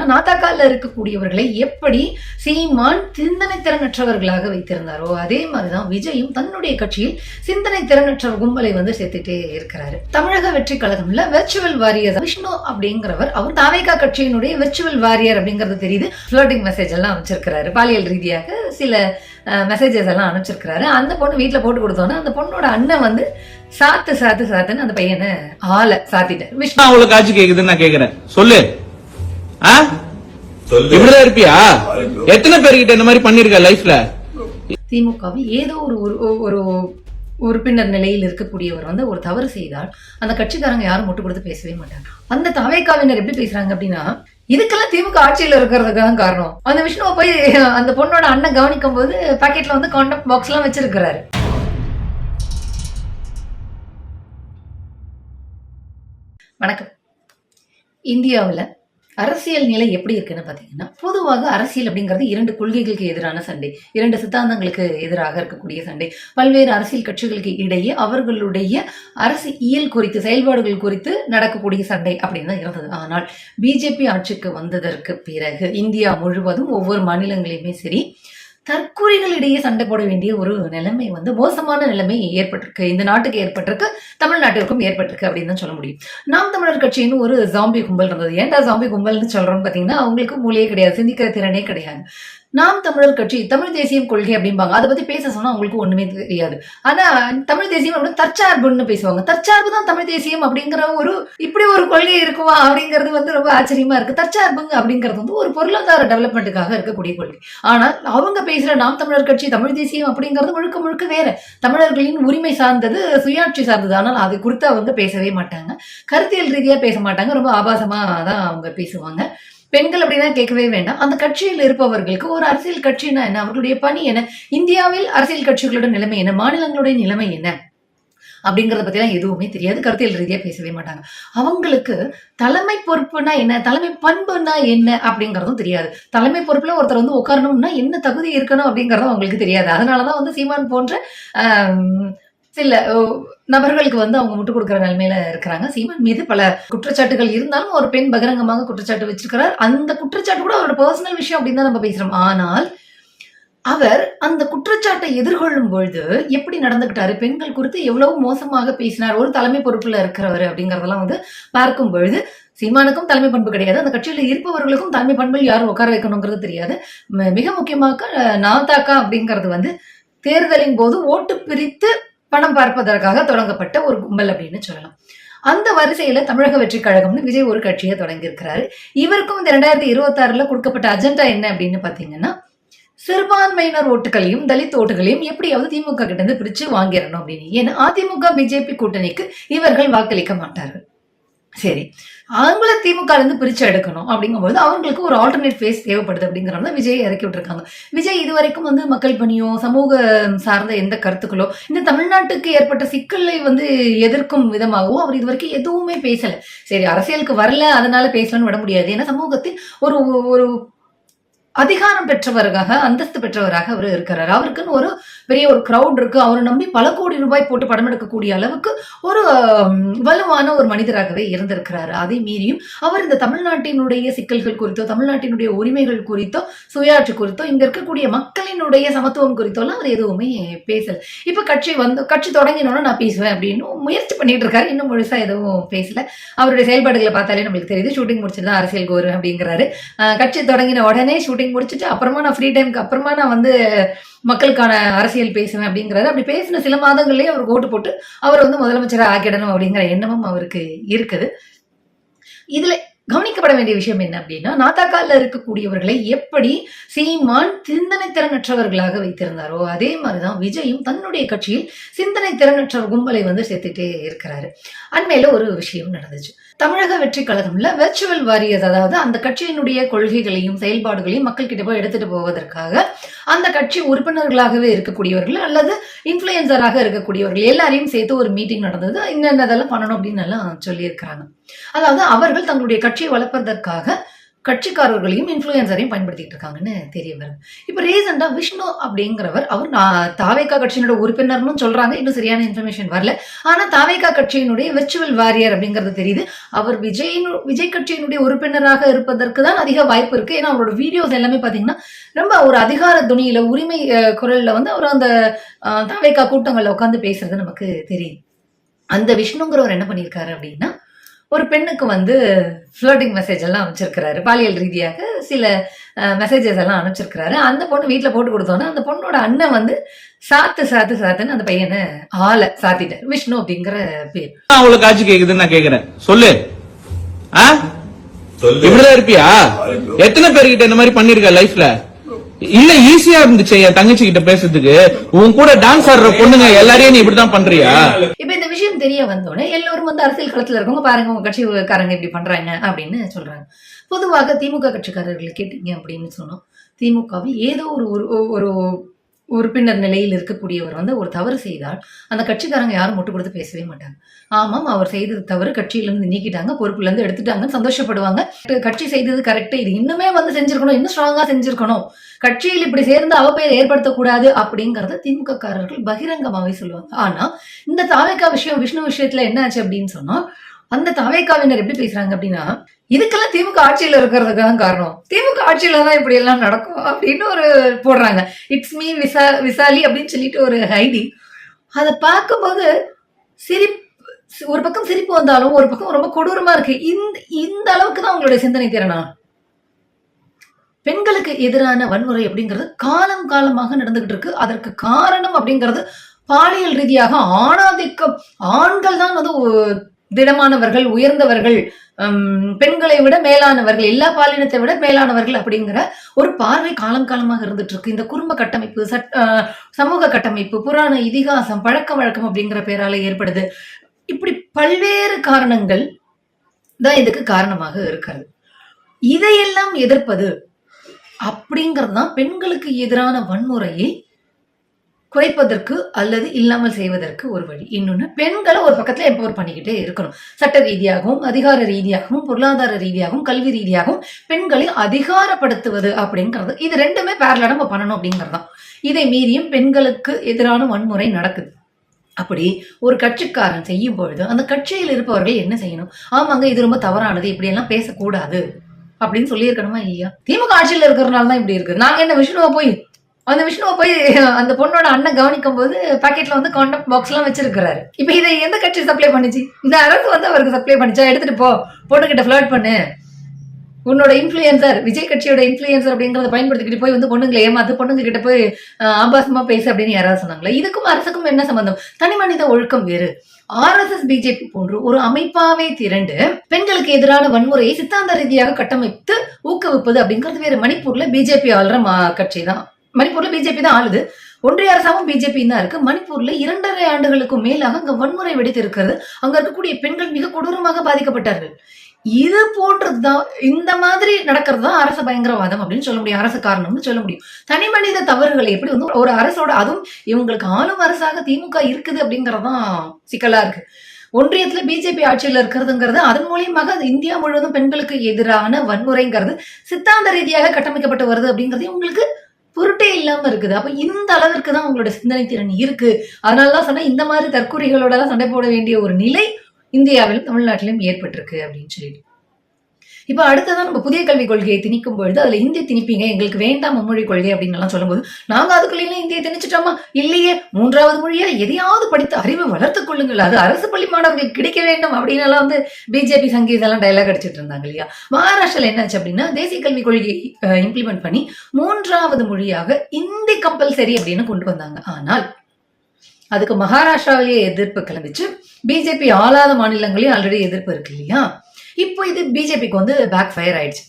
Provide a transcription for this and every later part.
அப்படின்னா நாத்தாக்கால இருக்கக்கூடியவர்களை எப்படி சீமான் சிந்தனை திறனற்றவர்களாக வைத்திருந்தாரோ அதே மாதிரிதான் விஜயும் தன்னுடைய கட்சியில் சிந்தனை திறனற்ற கும்பலை வந்து சேர்த்துட்டே இருக்கிறாரு. தமிழக வெற்றி கழகம்ல வெர்ச்சுவல் வாரியர் விஷ்ணு அப்படிங்கிறவர். அவர் தாவேகா கட்சியினுடைய வெர்ச்சுவல் வாரியர் அப்படிங்கிறது தெரியுது. ஃப்ளோட்டிங் மெசேஜ் எல்லாம் அமைச்சிருக்கிறாரு பாலியல் ரீதியாக சில மெசேஜஸ் எல்லாம் அனுப்பிச்சிருக்கிறாரு. அந்த பொண்ணு வீட்டில் போட்டு கொடுத்தோன்னே அந்த பொண்ணோட அண்ணன் வந்து சாத்து சாத்து சாத்துன்னு அந்த பையனை ஆளை சாத்திட்டார். விஷ்ணு. அவளுக்கு அவ்வளவு கேக்குதுன்னு நான் கேக்குறேன். சொல்லு. இப்படிதான் இருப்பியா? எத்தனை பேர்கிட்ட இந்த மாதிரி பண்ணிருக்க லைஃப்ல? திமுகவில் ஏதோ ஒரு ஒரு- ஒரு உறுப்பினர் நிலையில் இருக்கக்கூடியவர் வந்து ஒரு தவறு செய்தால் அந்த கட்சிக்காரங்க யாரும் முட்டு கொடுத்து பேசவே மாட்டாங்க. அந்த தவைக்காவினர் எப்படி பேசுறாங்க அப்படின்னா இதுக்கெல்லாம் திமுக ஆட்சியில் இருக்கிறதுக்கு தான் காரணம். அந்த விஷ்ணுவை போய் அந்த பொண்ணோட அண்ணன் கவனிக்கும் போது பாக்கெட்ல வந்து கான்டாக்ட் பாக்ஸ் எல்லாம் வச்சிருக்கிறாரு. வணக்கம். இந்தியாவில் அரசியல் நிலை எப்படி இருக்குன்னு பார்த்தீங்கன்னா பொதுவாக அரசியல் அப்படிங்கிறது இரண்டு கொள்கைகளுக்கு எதிரான சண்டை இரண்டு சித்தாந்தங்களுக்கு எதிராக இருக்கக்கூடிய சண்டை. பல்வேறு அரசியல் கட்சிகளுக்கு இடையே அவர்களுடைய அரசியல் குறித்து செயல்பாடுகள் குறித்து நடக்கக்கூடிய சண்டை அப்படின்னு தான் இருந்தது. ஆனால் பிஜேபி ஆட்சிக்கு வந்ததற்கு பிறகு இந்தியா முழுவதும் ஒவ்வொரு மாநிலங்களையுமே சரி தற்கொலைகளிடையே சண்டை போட வேண்டிய ஒரு நிலைமை வந்து மோசமான நிலைமை ஏற்பட்டிருக்கு. இந்த நாட்டுக்கு ஏற்பட்டிருக்கு. தமிழ்நாட்டிற்கும் ஏற்பட்டிருக்கு அப்படின்னு தான் சொல்ல முடியும். நாம் தமிழர் கட்சின்னு ஒரு ஜாம்பி கும்பல் இருந்தது ஏன்டா ஜாம்பி கும்பல்னு சொல்றோம்னு பார்த்தீங்கன்னா அவங்களுக்கு மூலையே கிடையாது. சிந்திக்கிற திறனே கிடையாது. நாம் தமிழர் கட்சி தமிழ் தேசியம் கொள்கை அப்படிம்பாங்க. அதை பத்தி பேச சொன்னா அவங்களுக்கு ஒண்ணுமே தெரியாது. ஆனா தமிழ் தேசியம் அப்படின்னு தற்சார்புன்னு பேசுவாங்க. தற்சார்பு தான் தமிழ் தேசியம் அப்படிங்கிற ஒரு இப்படி ஒரு கொள்கை இருக்குமா அப்படிங்கிறது வந்து ரொம்ப ஆச்சரியமா இருக்கு. தற்சார்புங்க அப்படிங்கிறது வந்து ஒரு பொருளாதார டெவலப்மெண்ட்டுக்காக இருக்கக்கூடிய கொள்கை. ஆனால் அவங்க பேசுற நாம் தமிழர் கட்சி தமிழ் தேசியம் அப்படிங்கிறது முழுக்க முழுக்க வேற. தமிழர்களின் உரிமை சார்ந்தது சுயாட்சி சார்ந்தது. ஆனால் அது குறித்து அவங்க பேசவே மாட்டாங்க. கருத்தியல் ரீதியா பேச மாட்டாங்க. ரொம்ப ஆபாசமா தான் அவங்க பேசுவாங்க. பெண்கள் அப்படின்னா கேட்கவே வேண்டாம். அந்த கட்சியில் இருப்பவர்களுக்கு ஒரு அரசியல் கட்சினா என்ன? அவர்களுடைய பணி என்ன? இந்தியாவில் அரசியல் கட்சிகளோட நிலைமை என்ன? மாநிலங்களுடைய நிலைமை என்ன? அப்படிங்கறத பத்திலாம் எதுவுமே தெரியாது. கருத்தியல் ரீதியா பேசவே மாட்டாங்க. அவங்களுக்கு தலைமை பொறுப்புனா என்ன? தலைமை பண்புனா என்ன? அப்படிங்கறதும் தெரியாது. தலைமை பொறுப்புல ஒருத்தர் வந்து உட்காரணும்னா என்ன தகுதி இருக்கணும் அப்படிங்கறதும் அவங்களுக்கு தெரியாது. அதனாலதான் வந்து சீமான் போன்ற சில நபர்களுக்கு வந்து அவங்க முட்டுக் கொடுக்குற நிலைமையில இருக்கிறாங்க. சீமான் மீது பல குற்றச்சாட்டுகள் இருந்தாலும் ஒரு பெண் பகிரங்கமாக குற்றச்சாட்டு வச்சிருக்கிறார். அந்த குற்றச்சாட்டு கூட அவரோட பர்சனல் விஷயம் அப்படின்னு தான் நம்ம பேசுறோம். ஆனால் அவர் அந்த குற்றச்சாட்டை எதிர்கொள்ளும் பொழுது எப்படி நடந்துகிட்டாரு பெண்கள் குறித்து எவ்வளவு மோசமாக பேசினார்? ஒரு தலைமை பொறுப்புல இருக்கிறவர் அப்படிங்கறதெல்லாம் வந்து பார்க்கும் பொழுது சீமானுக்கும் தலைமை பண்பு கிடையாது. அந்த கட்சியில இருப்பவர்களுக்கும் தலைமை பண்பில் யாரும் உட்கார வைக்கணுங்கிறது தெரியாது. மிக முக்கியமாக நாதாக்கா அப்படிங்கிறது வந்து தேர்தலின் போது ஓட்டு பிரித்து பணம் பார்ப்பதற்காக தொடங்கப்பட்ட ஒரு கும்பல் அப்படின்னு சொல்லலாம். அந்த வரிசையில தமிழக வெற்றி கழகம்னு விஜய் ஒரு கட்சியை தொடங்கியிருக்கிறாரு. இவருக்கும் இந்த ரெண்டாயிரத்தி இருபத்தி ஆறுல கொடுக்கப்பட்ட அஜெண்டா என்ன அப்படின்னு பாத்தீங்கன்னா சிறுபான்மையினர் ஓட்டுகளையும் தலித் ஓட்டுகளையும் எப்படியாவது திமுக கிட்ட இருந்து பிரிச்சு வாங்கிடணும் அப்படின்னு. ஏன்னா அதிமுக பிஜேபி கூட்டணிக்கு இவர்கள் வாக்களிக்க மாட்டார்கள். சரி. அவங்கள திமுக இருந்து பிரிச்சு எடுக்கணும் அப்படிங்கும்போது அவங்களுக்கு ஒரு ஆல்டர்னேட் ஃபேஸ் தேவைப்படுது அப்படிங்கிறத விஜய் இறக்கி விட்டுருக்காங்க. விஜய் இதுவரைக்கும் வந்து மக்கள் பணியோ சமூக சார்ந்த எந்த கருத்துக்களோ இந்த தமிழ்நாட்டுக்கு ஏற்பட்ட சிக்கலை வந்து எதிர்க்கும் விதமாகவோ அவர் இதுவரைக்கும் எதுவுமே பேசல. சரி அரசியலுக்கு வரல அதனால பேசலன்னு விட முடியாது. ஏன்னா சமூகத்தில் ஒரு ஒரு அதிகாரம் பெற்றவராக அந்தஸ்து பெற்றவராக அவர் இருக்கிறார். அவருக்குன்னு ஒரு பெரிய ஒரு க்ரௌட் இருக்கு. அவரை நம்பி பல கோடி ரூபாய் போட்டு படம் எடுக்கக்கூடிய அளவுக்கு ஒரு வலுவான ஒரு மனிதராகவே இருந்திருக்கிறாரு. அதை மீறியும் அவர் இந்த தமிழ்நாட்டினுடைய சிக்கல்கள் குறித்தோ தமிழ்நாட்டினுடைய உரிமைகள் குறித்தோ சுயாட்சி குறித்தோ இங்க இருக்கக்கூடிய மக்களினுடைய சமத்துவம் குறித்தோலாம் அவர் எதுவுமே பேசல. இப்ப கட்சி வந்து கட்சி தொடங்கினோன்னு நான் பேசுவேன் அப்படின்னு முயற்சி பண்ணிட்டு இருக்காரு. இன்னும் முழுசா எதுவும் பேசல. அவருடைய செயல்பாடுகளை பார்த்தாலே நம்மளுக்கு தெரியுது. ஷூட்டிங் முடிச்சுட்டு தான் அரசியல் கோரு அப்படிங்கிறாரு. கட்சி தொடங்கின உடனே ஷூட்டிங் முடிச்சுட்டு அப்புறமா நான் ஃப்ரீ டைம்க்கு அப்புறமா நான் வந்து மக்களுக்கான அரசியல் பேசுவேன் அப்படிங்கிறது அப்படி பேசின சில மாதங்கள்லேயே அவர் ஓட்டு போட்டு அவர் வந்து முதலமைச்சராக ஆக்கிடணும் அப்படிங்கிற எண்ணமும் அவருக்கு இருக்குது. இதுல கவனிக்கப்பட வேண்டிய விஷயம் என்ன அப்படின்னா நாத்தாக்கால இருக்கக்கூடியவர்களை எப்படி சீமான் சிந்தனை திறனற்றவர்களாக வைத்திருந்தாரோ அதே மாதிரிதான் விஜயும் தன்னுடைய கட்சியில் சிந்தனை திறனற்ற கும்பலை வந்து சேர்த்துட்டே இருக்கிறாரு. அண்மையில ஒரு விஷயம் நடந்துச்சு. தமிழக வெற்றி கழகம்ல வெர்ச்சுவல் வாரியர்ஸ் அதாவது அந்த கட்சியினுடைய கொள்கைகளையும் செயல்பாடுகளையும் மக்கள் கிட்ட போய் எடுத்துட்டு போவதற்காக அந்த கட்சி உறுப்பினர்களாகவே இருக்கக்கூடியவர்கள் அல்லது இன்ஃபுளுசராக இருக்கக்கூடியவர்கள் எல்லாரையும் சேர்த்து ஒரு மீட்டிங் நடந்தது. என்னென்னதெல்லாம் பண்ணணும் அப்படின்னு எல்லாம் சொல்லியிருக்கிறாங்க. அதாவது அவர்கள் தங்களுடைய கட்சியை வளர்ப்பதற்காக கட்சிக்காரர்களையும் இன்ஃப்ளூயன்சரையும் பயன்படுத்திட்டு இருக்காங்கன்னு தெரிய வரும். இப்போ ரீசெண்டா விஷ்ணு அப்படிங்கிறவர் அவர் தாவேக்கா தாவேகா கட்சியினோட உறுப்பினர்னு சொல்றாங்க. இன்னும் சரியான இன்ஃபர்மேஷன் வரல. ஆனா தாவேகா கட்சியினுடைய வெர்ச்சுவல் வாரியர் அப்படிங்கிறது தெரியுது. அவர் விஜய் விஜய் கட்சியினுடைய உறுப்பினராக இருப்பதற்கு தான் அதிக வாய்ப்பு இருக்கு. ஏன்னா அவரோட வீடியோஸ் எல்லாமே பாத்தீங்கன்னா ரொம்ப ஒரு அதிகார துணியில உரிமை குரல்ல வந்து அவர் அந்த தாவேக்கா தாவேகா கூட்டங்கள்ல உட்காந்து பேசுறது நமக்கு தெரியும். அந்த விஷ்ணுங்கிறவர் என்ன பண்ணியிருக்காரு அப்படின்னா ஒரு பெண்ணுக்கு வந்து ஃப்ளோட்டிங் மெசேஜ் எல்லாம் அனுப்பிச்சிருக்கிறாரு. பாலியல் ரீதியாக சில மெசேஜஸ் எல்லாம் அனுப்பிச்சிருக்கிறாரு. அந்த பொண்ணு வீட்டில் போட்டு கொடுத்தோன்னே அந்த பொண்ணோட அண்ணன் வந்து சாத்து சாத்து சாத்துன்னு அந்த பையனை ஆளை சாத்திட்டார். விஷ்ணு அப்படிங்கிற பேர். அவ்வளவு காட்சி கேக்குதுன்னு நான் கேக்குறேன். சொல்லு. ஆ? சொல்லு. இப்படிதான் இருப்பியா? எத்தனை பேர்கிட்ட இந்த மாதிரி பண்ணிருக்க லைஃப்ல இல்ல ஈஸியா இருந்துச்சு என் தங்கச்சி கிட்ட பேசுறதுக்கு. உன் கூட டான்ஸ் ஆடுற பொண்ணுங்க எல்லாரையும் நீ இப்படிதான் பண்றியா? இப்போ இந்த விஷயம் தெரிய வந்தோடனே எல்லோரும் வந்து அரசியல் களத்துல இருக்கவங்க பாருங்க உங்க கட்சிக்காரங்க இப்படி பண்றாங்க அப்படின்னு சொல்றாங்க. பொதுவாக திமுக கட்சிக்காரர்கள் கேட்டீங்க அப்படின்னு சொன்னோம் திமுகவில் ஏதோ ஒரு ஒரு ஒரு உறுப்பினர் நிலையில் இருக்கக்கூடியவர் வந்து ஒரு தவறு செய்தால் அந்த கட்சிக்காரங்க யாரும் முட்டு கொடுத்து பேசவே மாட்டாங்க. ஆமாம் அவர் செய்தது தவறு. கட்சியிலிருந்து நீக்கிட்டாங்க பொறுப்புல இருந்து எடுத்துட்டாங்கன்னு சந்தோஷப்படுவாங்க. கட்சி செய்தது கரெக்ட் இது இன்னுமே வந்து செஞ்சிருக்கணும் இன்னும் ஸ்ட்ராங்கா செஞ்சிருக்கணும். கட்சியில் இப்படி சேர்ந்து அவப்பெயர் ஏற்படுத்தக்கூடாது அப்படிங்கறத திமுக காரர்கள் பகிரங்கமாவே சொல்லுவாங்க. ஆனா இந்த தாவேக்கா விஷயம் விஷ்ணு விஷயத்துல என்ன ஆச்சு அப்படின்னு சொன்னா அந்த தாவேக்காவினர் எப்படி பேசுறாங்க அப்படின்னா இதுக்கெல்லாம் திமுக ஆட்சியில் இருக்கிறதுக்கு தான் காரணம். திமுக ஆட்சியில தான் இப்படி எல்லாம் நடக்கும் அப்படின்னு ஒரு போடுறாங்க. இட்ஸ் மீ விசா விசாலி அப்படின்னு சொல்லிட்டு ஒரு ஹைடி. அதை பார்க்கும்போது சிரிப்பு ஒரு பக்கம் சிரிப்பு வந்தாலும் ஒரு பக்கம் ரொம்ப கொடூரமா இருக்கு. இந்த இந்த அளவுக்கு தான் உங்களுடைய சிந்தனை திறனா? பெண்களுக்கு எதிரான வன்முறை அப்படிங்கிறது காலம் காலமாக நடந்துகிட்டு இருக்கு. அதற்கு காரணம் அப்படிங்கிறது பாலியல் ரீதியாக ஆணாதிக்கம். ஆண்கள் தான் வந்து திடமானவர்கள் உயர்ந்தவர்கள் பெண்களை விட மேலானவர்கள் எல்லா பாலினத்தை விட மேலானவர்கள் அப்படிங்கிற ஒரு பார்வை காலம் காலமாக இருந்துட்டு இருக்கு. இந்த குடும்ப கட்டமைப்பு சட் சமூக கட்டமைப்பு புராண இதிகாசம் பழக்க வழக்கம் அப்படிங்கிற பேரால ஏற்படுது. இப்படி பல்வேறு காரணங்கள் தான் இதுக்கு காரணமாக இருக்கிறது. இதையெல்லாம் எதிர்ப்பது அப்படிங்கிறது தான் பெண்களுக்கு எதிரான வன்முறையை குறைப்பதற்கு அல்லது இல்லாமல் செய்வதற்கு ஒரு வழி. இன்னொன்னு பெண்களை ஒரு பக்கத்துல எம்பவர் பண்ணிக்கிட்டே இருக்கணும். சட்ட ரீதியாகவும் அதிகார ரீதியாகவும் பொருளாதார ரீதியாகவும் கல்வி ரீதியாகவும் பெண்களை அதிகாரப்படுத்துவது அப்படிங்கிறது. இது ரெண்டுமே பேரலா நம்ம பண்ணணும் அப்படிங்கிறது தான் இதை மீறியும் பெண்களுக்கு எதிரான வன்முறை நடக்குது. அப்படி ஒரு கட்சிக்காரன் செய்யும் பொழுது அந்த கட்சியில் இருப்பவர்கள் என்ன செய்யணும்? ஆமாங்க இது ரொம்ப தவறானது இப்படி எல்லாம் பேசக்கூடாது அப்படின்னு சொல்லியிருக்கணுமா இல்லையா? திமுக ஆட்சியில் இருக்கிறதுனால தான் இப்படி இருக்கு. நாங்க என்ன விஷ்ணுவை போய் அந்த விஷ்ணுவை போய் அந்த பொண்ணோட அண்ணன் கவனிக்கும் போது பாக்கெட்ல வந்து கான்டாக்ட் பாக்ஸ் எல்லாம் வச்சிருக்கிறாரு. இப்ப இதை எந்த கட்சி சப்ளை பண்ணுச்சு? இந்த அரசு வந்து அவருக்கு சப்ளை பண்ணிச்சா? எடுத்துட்டு போ. பொண்ணுகிட்ட ஃபிளர்ட் பண்ணு. உன்னோட இன்ஃப்ளூயன்சர் விஜய் கட்சியோட இன்ஃப்ளூயன்சர் அப்படிங்கறத பயன்படுத்திக்கிட்டு போய் வந்து பொண்ணுங்களை ஏமாத்து பொண்ணுங்க கிட்ட போய் ஆபாசமா பேசு அப்படின்னு யாராவது சொன்னாங்களா? இதுக்கும் அரசுக்கும் என்ன சம்பந்தம்? தனி மனித ஒழுக்கம் வேறு. ஆர்எஸ்எஸ் பிஜேபி போன்று ஒரு அமைப்பாவே திரண்டு பெண்களுக்கு எதிரான வன்முறையை சித்தாந்த ரீதியாக கட்டமைத்து ஊக்குவிப்பது அப்படிங்கிறது வேறு. மணிப்பூர்ல பிஜேபி ஆளுற மா- கட்சி தான் மணிப்பூர்ல பிஜேபி தான் ஆளுது. ஒன்றிய அரசாங்கம் பிஜேபி தான் இருக்கு. மணிப்பூர்ல இரண்டரை ஆண்டுகளுக்கும் மேலாக அங்க வன்முறை வெடித்து இருக்கிறது. அங்க இருக்கக்கூடிய பெண்கள் மிக கொடூரமாக பாதிக்கப்பட்டார்கள். இது போன்றதுதான் இந்த மாதிரி நடக்கிறது தான் அரசு பயங்கரவாதம் அப்படின்னு சொல்ல முடியும். அரசு காரணம்னு சொல்ல முடியும். தனி மனித தவறுகளை எப்படி வந்து ஒரு அரசோட அதுவும் இவங்களுக்கு ஆளும் அரசாக திமுக இருக்குது அப்படிங்கறதான் சிக்கலா இருக்கு. ஒன்றியத்துல பிஜேபி ஆட்சியில் இருக்கிறதுங்கிறது அதன் மூலியமாக அது இந்தியா முழுவதும் பெண்களுக்கு எதிரான வன்முறைங்கிறது சித்தாந்த ரீதியாக கட்டமைக்கப்பட்டு வருது அப்படிங்கிறது உங்களுக்கு பொருட்டே இல்லாம இருக்குது. அப்ப இந்த அளவிற்கு தான் உங்களோட சிந்தனை திறன் இருக்கு. அதனாலதான் சொன்னா இந்த மாதிரி தற்கொலைகளோட சண்டை போட வேண்டிய ஒரு நிலை இந்தியாவிலும் தமிழ்நாட்டிலும் ஏற்பட்டிருக்கு அப்படின்னு சொல்லிட்டு. இப்போ அடுத்ததான் நம்ம புதிய கல்விக் கொள்கையை திணிக்கும் பொழுது அதுல இந்திய திணிப்பீங்க எங்களுக்கு வேண்டாம் மும்மொழி கொள்கை அப்படின்னு எல்லாம் சொல்லும்போது நாங்க அதுக்குள்ளேயே இந்தியை திணிச்சிட்டோமா? இல்லையே. மூன்றாவது மொழியா எதையாவது படித்து அறிவை வளர்த்துக் கொள்ளுங்கள். அது அரசு பள்ளி மாணவர்களுக்கு கிடைக்க வேண்டும் அப்படின்னு எல்லாம் வந்து பிஜேபி சங்கீஸ் எல்லாம் டைலாக் அடிச்சிட்டு இருந்தாங்க இல்லையா? மகாராஷ்டிரால என்னாச்சு அப்படின்னா தேசிய கல்விக் கொள்கையை இம்ப்ளிமெண்ட் பண்ணி மூன்றாவது மொழியாக இந்தி கம்பல்சரி அப்படின்னு கொண்டு வந்தாங்க. ஆனால் அதுக்கு மகாராஷ்டிராவிலேயே எதிர்ப்பு கிளம்பிச்சு பிஜேபி ஆளாத மாநிலங்களையும் ஆல்ரெடி எதிர்ப்பு இருக்கு இல்லையா? இப்போ இது பிஜேபிக்கு வந்து பேக் ஃபயர் ஆயிடுச்சு.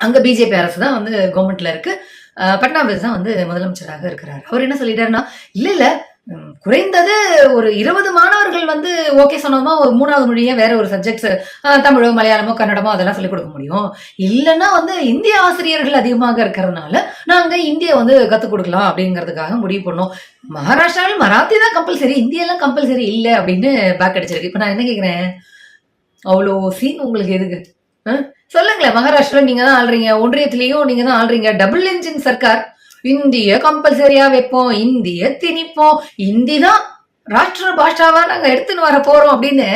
அங்க பிஜேபி அரசு தான் வந்து கவர்மெண்ட்ல இருக்கு. பட்னாவிஸ் தான் வந்து முதலமைச்சராக இருக்கிறார். அவர் என்ன சொல்லிட்டாருன்னா இல்ல இல்ல குறைந்தது ஒரு இருபது மாணவர்கள் வந்து ஓகே சொன்னோமா ஒரு மூணாவது மொழியே வேற ஒரு சப்ஜெக்ட்ஸ் தமிழோ மலையாளமோ கன்னடமோ அதெல்லாம் சொல்லிக் கொடுக்க முடியும். இல்லைன்னா வந்து இந்திய ஆசிரியர்கள் அதிகமாக இருக்கிறதுனால நாங்க இந்திய வந்து கத்துக் கொடுக்கலாம் அப்படிங்கிறதுக்காக முடிவு பண்ணோம். மகாராஷ்டிராவில் மராத்தி தான் கம்பல்சரி இந்தியெல்லாம் கம்பல்சரி இல்லை அப்படின்னு பேக் அடிச்சிருக்கு. இப்போ நான் என்ன கேட்குறேன் அவ்வளோ சீன் உங்களுக்கு எதுக்கு? சொல்லுங்களேன் மகாராஷ்டிரா நீங்க தான் ஆள்றீங்க ஒன்றியத்திலையும் நீங்க தான் ஆள்றீங்க. Double engine Sarkar. இந்திய கம்பல்சரியா வைப்போம் இந்திய திணிப்போம். இந்தி தான் ராஷ்டிர பாஷாவா நாங்க எடுத்துன்னு வர போறோம் அப்படின்னு.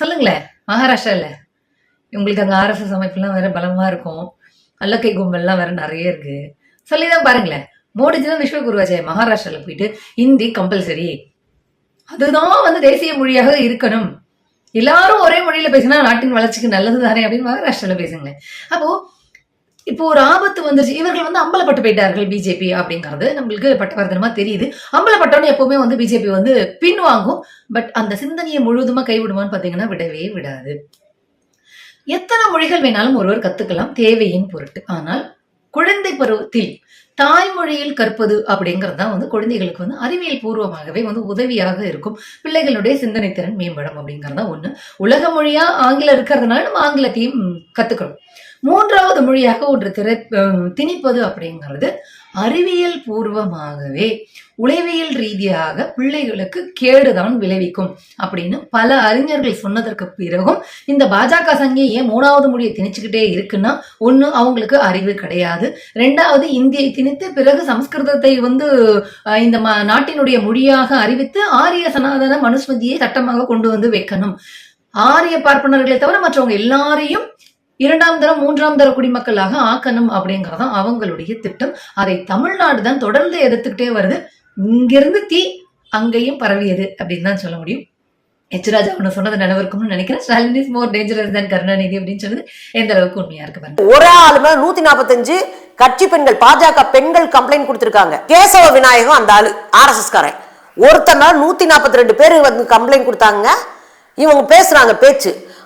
சொல்லுங்களேன் மகாராஷ்டிரால. உங்களுக்கு அங்க ஆர்எஸ்எஸ் அமைப்புலாம் வேற பலமா இருக்கும். அல்லக்கை கும்பல்லாம் வேற நிறைய இருக்கு. சொல்லிதான் பாருங்களேன் மோடிஜி தான் விஸ்வகுருவாச்சே மகாராஷ்டிரால போயிட்டு ஹிந்தி கம்பல்சரி அதுதான் வந்து தேசிய மொழியாக இருக்கணும். எல்லாரும் ஒரே மொழியில பேசினா நாட்டின் வளர்ச்சிக்கு நல்லது தானே அப்படின்னு மகாராஷ்டிரால பேசுங்களேன். அப்போ இப்போ ஒரு ஆபத்து வந்துருச்சு. இவர்கள் வந்து அம்பலப்பட்டு போயிட்டார்கள் பிஜேபி அப்படிங்கிறது நம்மளுக்கு பட்டவர்த்தனமா தெரியுது. அம்பலப்பட்டவனே எப்பவுமே வந்து பிஜேபி வந்து பின்வாங்கும். பட் அந்த சிந்தனையை முழுவதுமா கைவிடுமான்னு பாத்தீங்கன்னா விடவே விடாது. எத்தனை மொழிகள் வேணாலும் ஒருவர் கத்துக்கலாம். தேவையின் பொருட்டு. ஆனால் குழந்தை பருவத்தில் தாய்மொழியில் கற்பது அப்படிங்கிறது தான் வந்து குழந்தைகளுக்கு வந்து அறிவியல் பூர்வமாகவே வந்து உதவியாக இருக்கும். பிள்ளைகளுடைய சிந்தனை திறன் மேம்படும் அப்படிங்கிறது தான் ஒன்று உலக மொழியா ஆங்கிலம் இருக்கிறதுனால நம்ம ஆங்கிலத்தையும் கத்துக்கணும். மூன்றாவது மொழியாக ஒன்று திரை திணிப்பது அப்படிங்கிறது அறிவியல் பூர்வமாகவே உளவியல் ரீதியாக பிள்ளைகளுக்கு கேடுதான் விளைவிக்கும் அப்படின்னு பல அறிஞர்கள் சொன்னதற்கு பிறகும் இந்த பாஜக சங்கி ஏன் மூணாவது மொழியை திணிச்சுக்கிட்டே இருக்குன்னா ஒன்று அவங்களுக்கு அறிவு கிடையாது. ரெண்டாவது இந்தியை திணித்து பிறகு சமஸ்கிருதத்தை வந்து இந்த நாட்டினுடைய மொழியாக அறிவித்து ஆரிய சனாதன மனுஸ்மதியை சட்டமாக கொண்டு வந்து வைக்கணும். ஆரிய பார்ப்பனர்களை தவிர மற்றவங்க எல்லாரையும் இரண்டாம் தரம் மூன்றாம் தர குடிமக்களாக ஆக்கணும் அப்படிங்கறதுதான் அவங்களுடைய திட்டம். அதை தமிழ்நாடு தான் தொடர்ந்து எதிர்த்துக்கிட்டே வருது. இங்கிருந்து தீ அங்கேயும் பரவியது அப்படின்னு தான் சொல்ல முடியும். எச் ராஜா ஒன்று சொன்னது நினைவிருக்கும்னு நினைக்கிறேன். Stalin is more dangerous than Karunanidhi அப்படின்னு சொன்னது எந்த அளவுக்கு உண்மையா இருக்கு பாருங்க. ஒரு ஆளுமே நூத்தி நாற்பத்தஞ்சு கட்சி பெண்கள் பாஜக பெண்கள் கம்ப்ளைண்ட் கொடுத்திருக்காங்க. கேசவ விநாயகம் அந்த ஆளு ஆர்எஸ்எஸ் காரன். ஒருத்தர் நூத்தி நாற்பத்தி ரெண்டு பேர் வந்து கம்ப்ளைண்ட் கொடுத்தாங்க. இவங்க பேசுறாங்க பேச்சு.